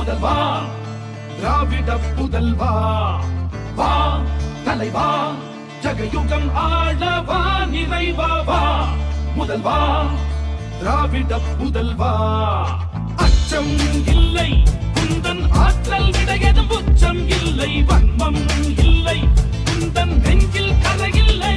புதல்வா திராவிட புதல்வா வா தலைவா ஜகயுகம் ஆளவா நிறைவா வா. முதல்வா திராவிட புதல்வா. அச்சம் இல்லை குந்தன் ஆற்றல் விடையதும் உச்சம் இல்லை வன்மம் இல்லை குந்தன் நெஞ்சில் கதையில்லை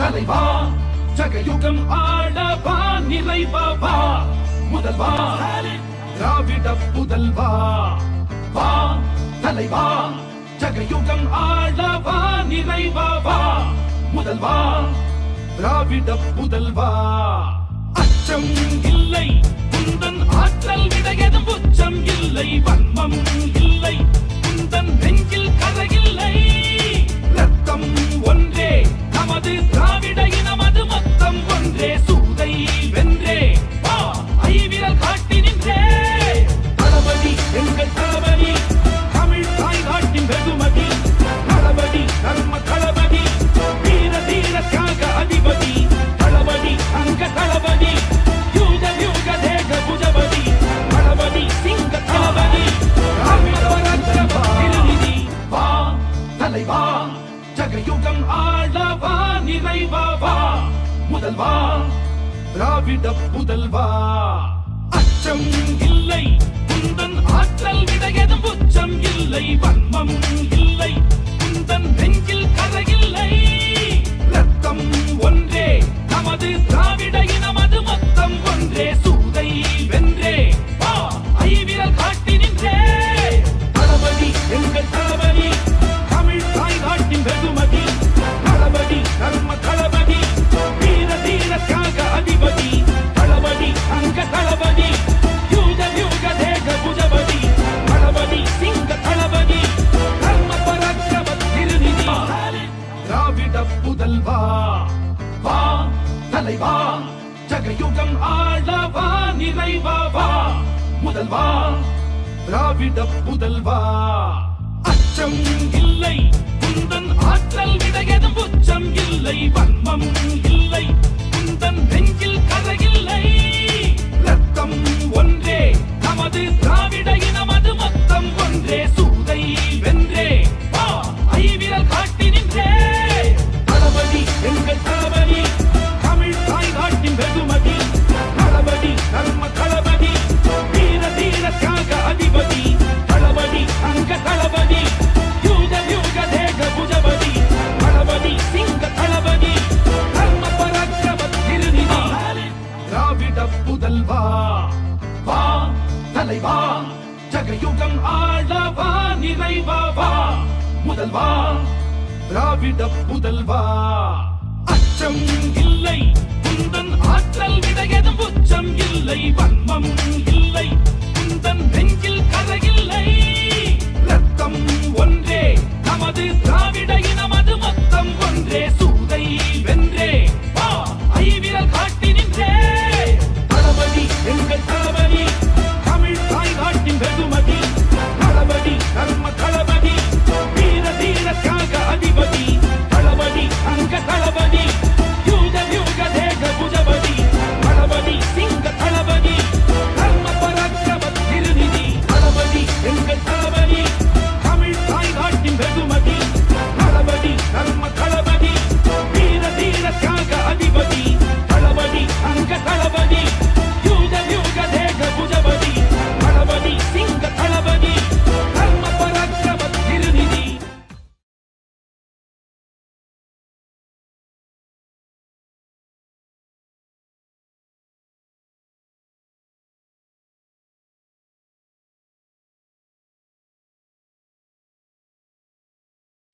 தலைவா ஜகயுகம் ஆடவா நிறைவா முதல்வா திராவிட புதல்வா வா. தலைவா ஜகயுகம் ஆடவா நிறைவா முதல்வா திராவிட புதல்வா அச்சம் இல்லை. உந்தன் ஆற்றல் விடையதும் உச்சம் இல்லை வன்மம் இல்லை. உந்தன் நெஞ்சில் கதை இல்லை. செல்வா திராவிட புதல்வா. அச்சம் இல்லை குந்தன் ஆற்றல் விட எதும் உச்சம் இல்லை வன்மம் இல்லை குந்தன் நெஞ்சில் கரையில் யுகம் ஆளவா நிறைவாவா முதல்வா திராவிட புதல்வா. அச்சம் இல்லை குந்தன் ஆற்றல் விடையதும் உச்சம் இல்லை வன்மம் இல்லை குந்தன் யுகம் ஆளவா நிறைவாவா முதல்வா திராவிட புதல்வா. அச்சம் இல்லை குந்தன் ஆற்றல் விடையதும் உச்சம் இல்லை வன்மம்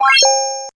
Thank you.